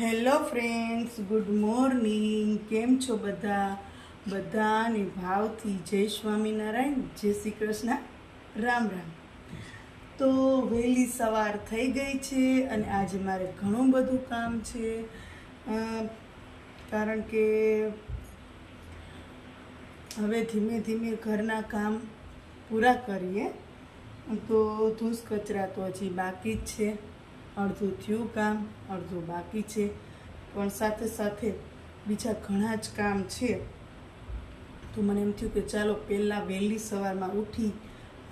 Hello friends, good morning. કેમ છો બધા? બધાને ભાવથી જય સ્વામિનારાયણ, જય શ્રી કૃષ્ણ. રામ રામ. તો વહેલી સવાર થઈ ગઈ છે અને આજે મારે ઘણું બધું કામ છે. કારણ કે હવે ધીમે ધીમે ઘરના કામ પૂરા કરીએ. તો ધૂસ કચરા તો હજી બાકી જ છે. અડધું થયું કામ, અડધું બાકી છે. પણ સાથે સાથે બીજા ઘણા જ કામ છે. તો મને એમ થયું કે ચાલો પહેલાં વહેલી સવારમાં ઉઠી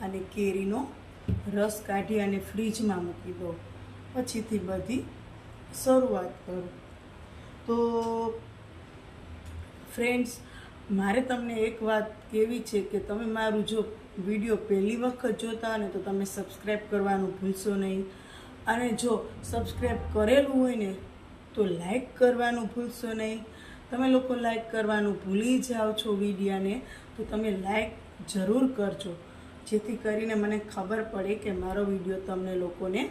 અને કેરીનો રસ કાઢી અને ફ્રીજમાં મૂકી દો પછીથી બધી શરૂઆત કરું. તો ફ્રેન્ડ્સ મારે તમને એક વાત કેવી છે કે તમે મારું જો વીડિયો પહેલી વખત જોતા હોય ને તો તમે સબસ્ક્રાઈબ કરવાનું ભૂલશો નહીં. અને જો સબસ્ક્રાઈબ કરેલું હોય ને, તો લાઈક કરવાનું ભૂલશો નહીં. તમે લોકો લાઈક કરવાનું ભૂલી જાઓ છો વિડીયાને, તો તમે લાઈક જરૂર કરજો. જેથી કરીને મને ખબર પડે કે મારો વીડિયો તમને લોકોને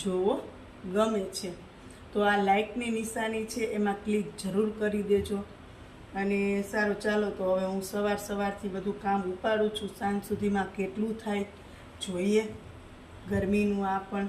જોવો ગમે છે. તો આ લાઇકની નિશાની છે, એમાં ક્લિક જરૂર કરી દેજો. અને સારું, ચાલો તો હવે હું સવાર સવારથી બધું કામ ઉપાડું છું. સાંજ સુધીમાં કેટલું થાય, જોઈએ. ગરમીનું આ પણ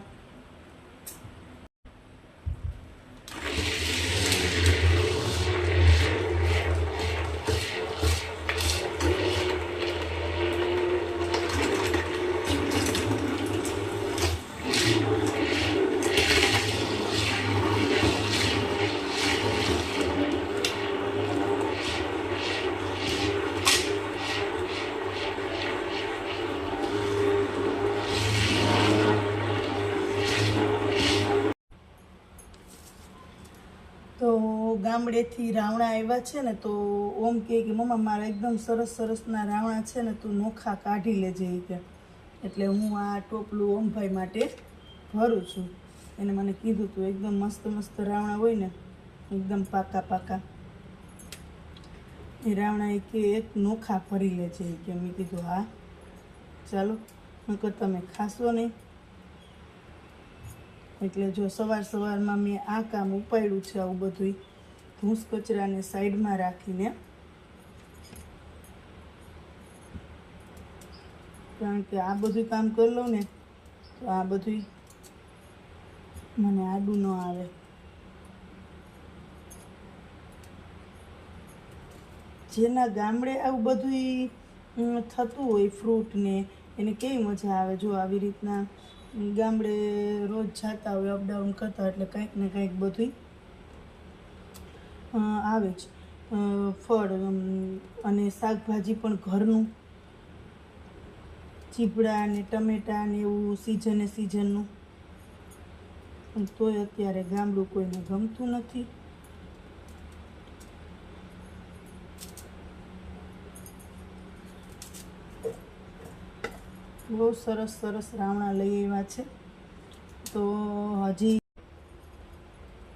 તો ગામડેથી રાવણા આવ્યા છે ને, તો ઓમ કહે કે, મમ્મા, મારા એકદમ સરસ સરસના રાવણા છે ને, તું નોખા કાઢી લેજે કે. એટલે હું આ ટોપલું ઓમભાઈ માટે ભરું છું. એને મને કીધું, તું એકદમ મસ્ત મસ્ત રાવણા હોય ને, એકદમ પાકા પાકા. એ રાવણા એ કે, એક નોખા ભરી લેજે છે કે. મેં કીધું, હા, ચાલો, નકર તમે ખાશો નહીં. એટલે જો સવાર સવારમાં મેં આ કામ ઉપાડ્યું છે આવું બધું ભૂસ કચરાને સાઈડમાં રાખીને કારણ કે આ બધું કામ કરી લઉં ને, તો આ બધું મને આડું ન આવે. જેના ગામડે આવું બધું થતું હોય ફ્રૂટને એને કેવી મજા આવે? જો આવી રીતના ગામડે રોજ જતા હોય અપડાઉન કરતા એટલે કંઈક ને કંઈક બધું આવે જ. ફળ અને શાકભાજી પણ ઘરનું. ચીપડા ને ટમેટા ને એવું સિઝને સિઝનનું તોય અત્યારે ગામડું કોઈને ગમતું નથી. બહુ સરસ સરસ રાવણા લઈ આવ્યા છે. તો હજી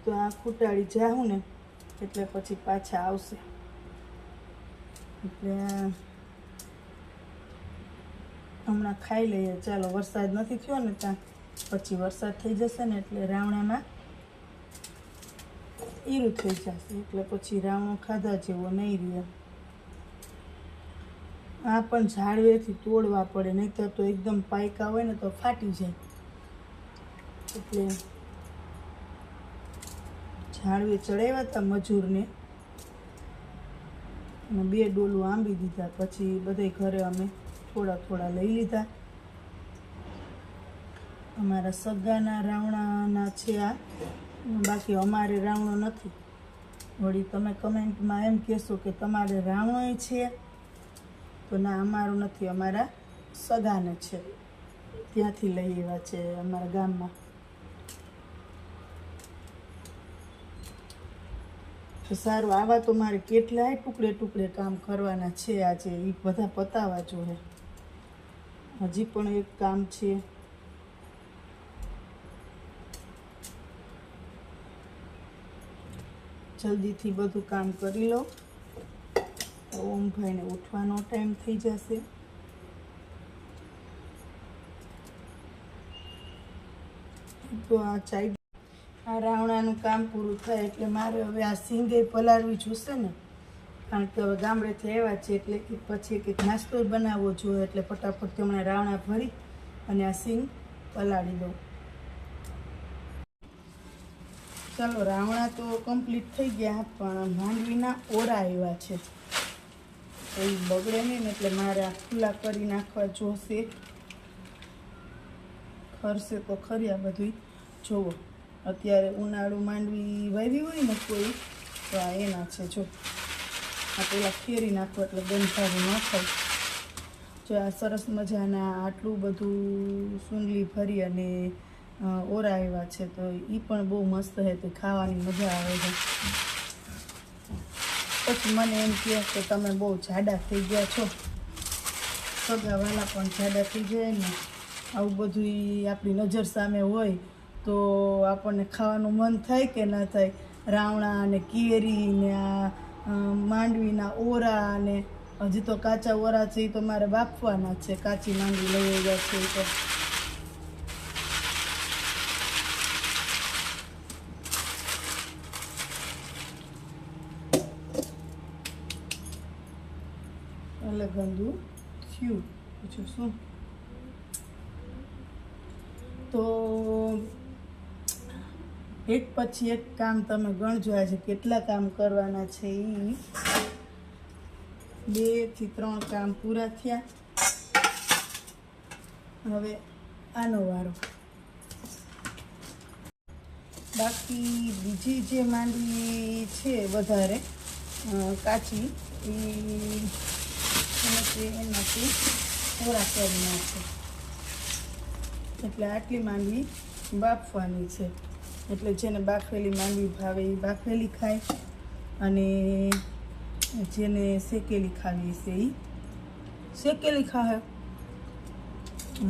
તો આ ખૂટાડી જાઉં ને એટલે પછી પાછા આવશે. એટલે હમણાં ખાઈ લઈએ. ચાલો, વરસાદ નથી થયો ને ત્યાં, પછી વરસાદ થઈ જશે ને એટલે રાવણામાં ઈરું થઈ જશે. એટલે પછી રાવણો ખાધા જેવો નહીં રહે. આ પણ ઝાડવેથી તોડવા પડે નહીં તો એકદમ પાયકા હોય ને તો ફાટી જાય. એટલે ઝાડવે ચડાવ્યા હતા મજૂરને. બે ડોલું આંબી દીધા. પછી બધે ઘરે અમે થોડા થોડા લઈ લીધા. અમારા સગાના રાવણાના છે આ. બાકી અમારે રાવણો નથી. વળી તમે કમેન્ટમાં એમ કહેશો કે તમારે રાવણોય છે? તો ના, અમારું નથી. અમારા સગાને છે. ત્યાંથી લઈ આવ્યા છે અમારા ગામમાં. સારું, આવા તો મારે કેટલાય ટુકડે ટુકડે કામ કરવાના છે આજે. એ બધા પતાવા જોઈએ હજી પણ એક કામ છે. જલ્દીથી બધું કામ કરી લો. ઓમભાઈને ઉઠવાનો ટાઈમ થઈ જશે. તો આ ચાય આ રાવણાનું કામ પૂરું થાય એટલે મારે હવે આ સિંગે પલાળવી જોશે ને. કારણ કે હવે ગામડેથી આવ્યા છે એટલે કે પછી કંઈક નાસ્તો બનાવવો જોઈએ એટલે ફટાફટ હમણાં રાવણા ભરી અને આ સિંગ પલાળી દઉં. ચાલો, રાવણા તો કમ્પ્લીટ થઈ ગયા, પણ માંડવીના ઓરા આવ્યા છે. એ બગડે નહીં એટલે મારે આ ખુલ્લા કરી નાખવા જોશે. ખરશે તો ખરી આ બધું જોવો અત્યારે ઉનાળુ માંડવી વાવી હોય ને કોઈ, તો આ એના છે, જો. આ પેલા ફેરી નાખો એટલે ગંધારું ન થાય. જો આ સરસ મજાના આટલું બધું સુંદલી ભરી અને ઓરા એવા છે, તો એ પણ બહુ મસ્ત છે તો ખાવાની મજા આવે છે. પછી મને એમ કહે કે તમે બહુ જાડા થઈ ગયા છો. સગાવાલા પણ જાડા થઈ જાય ને આવું બધું આપણી નજર સામે હોય તો આપણને ખાવાનું મન થાય કે ના થાય, રાવણા અને કેરી ને આ માંડવીના ઓરા ને હજી તો કાચા ઓરા છે એ તો મારે બાફવાના છે. કાચી માંડવી લઈ આવ્યા છે એ તો. એટલે ગંદુ થયું. પૂછું શું? તો એક પછી એક કામ તમે ગણજો, આજે કેટલા કામ કરવાના છે એ બેથી ત્રણ કામ પૂરા થયા. હવે આનો વારો. બાકી બીજી જે માંડવી છે વધારે કાચી, એ એનાથી થોડા કરી નાખે. એટલે આટલી માંડવી બાફવાની છે. એટલે જેને બાફેલી માંડવી ભાવે એ બાફેલી ખાય અને જેને શેકેલી ખાવી છે એ શેકેલી ખાય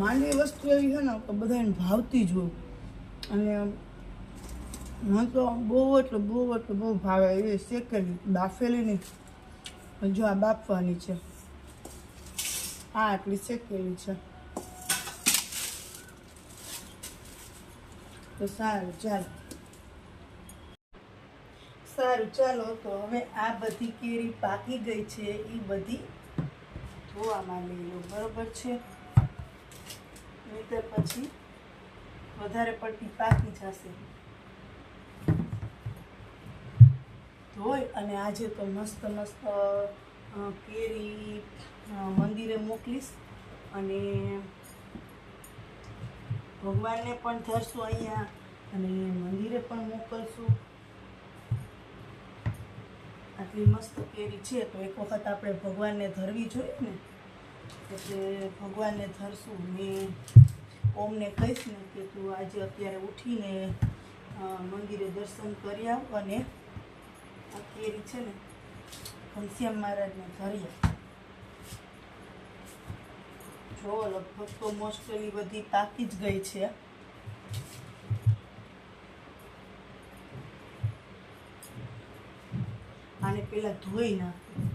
માંડવી વસ્તુ એવી છે ને કે બધાને ભાવતી જ હોય. અને મને તો બહુ એટલે બહુ એટલે બહુ ભાવે એવી શેકેલી બાફેલી નહીં જો આ બાફવાની છે. આ આટલી શેકેલી છે. તો સારું, ચાલો. સારું, ચાલો, તો હવે આ બધી કેરી પાકી ગઈ છે એ બધી ધોવામાં લઈ લો, બરોબર છે? નહીતર પછી વધારે પડતી પાકી જશે. ધોઈ અને આજે તો મસ્ત મસ્ત કેરી મંદિરે મોકલીશ અને ભગવાનને પણ ધરશું અહીંયા અને મંદિરે પણ મોકલશું. આટલી મસ્ત કેરી છે, તો એક વખત આપણે ભગવાનને ધરવી જોઈએ ને, એટલે ભગવાનને ધરશું. મેં ઓમને કહીશ ને કે તું આજે અત્યારે ઉઠીને મંદિરે દર્શન કરી આવ અને આ કેરી છે ને ઘનશ્યામ મહારાજને ધરી આવ. જો લગભગ તો મોસ્ટલી બધી પાકી જ ગઈ છે. આને પેલા ધોઈ નાખું.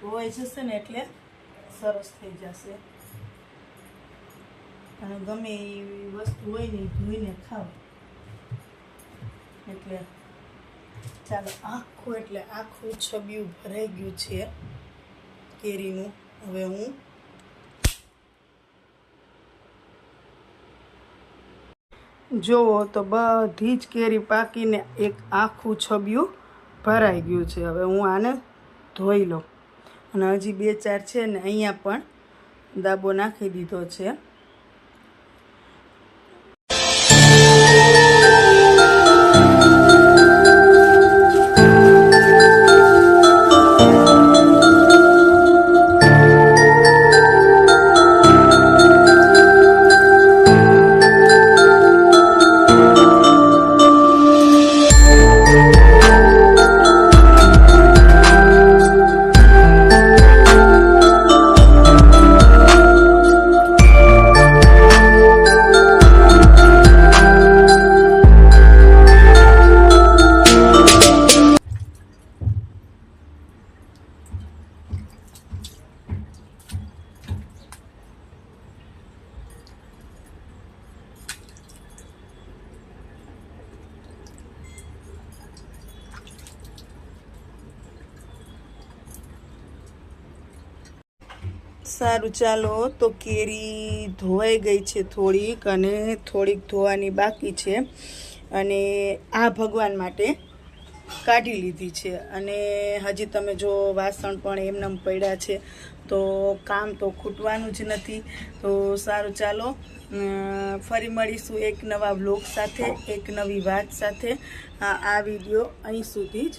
ધોવાઈ જશે ને એટલે સરસ થઈ જશે. અને ગમે એવી વસ્તુ હોય ને ધોઈને ખાવ. એટલે ચાલો આખું એટલે આખું છબિયું ભરાઈ ગયું છે. કેરીનું. હવે હું જુઓ તો બધી જ કેરી પાકીને એક આખું છબિયું ભરાઈ ગયું છે. હવે હું આને ધોઈ લઉં. અને હજી બે ચાર છે ને, અહીંયા પણ દાબો નાખી દીધો છે. સારું ચાલો, તો કેરી ધોવાઈ ગઈ છે થોડીક અને થોડીક ધોવાની બાકી છે. અને આ ભગવાન માટે કાઢી લીધી છે. અને હજી તમે જો વાસણ પણ એમનેમ પડ્યા છે, તો કામ તો ખૂટવાનું જ નથી. તો સારું ચાલો ફરી મળીશું એક નવા બ્લોગ સાથે, એક નવી વાત સાથે. આ વીડિયો અહીં સુધી જ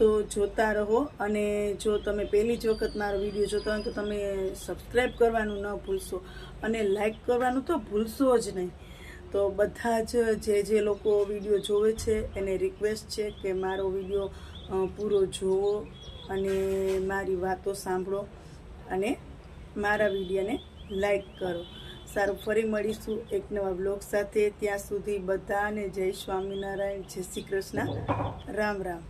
તો જોતા રહો અને જો તમે પહેલી જ વખત મારો વીડિયો જોતા હોય તો તમે સબસ્ક્રાઈબ કરવાનું ન ભૂલશો અને લાઈક કરવાનું તો ભૂલશો જ નહીં. તો બધા જ જે જે લોકો વીડિયો જોવે છે, એને રિક્વેસ્ટ છે કે મારો વીડિયો પૂરો જોવો અને મારી વાતો સાંભળો અને મારા વિડીયોને લાઈક કરો. સારું, ફરી મળીશું એક નવા બ્લોગ સાથે. ત્યાં સુધી બધાને જય સ્વામિનારાયણ, જય શ્રી કૃષ્ણ. રામ રામ.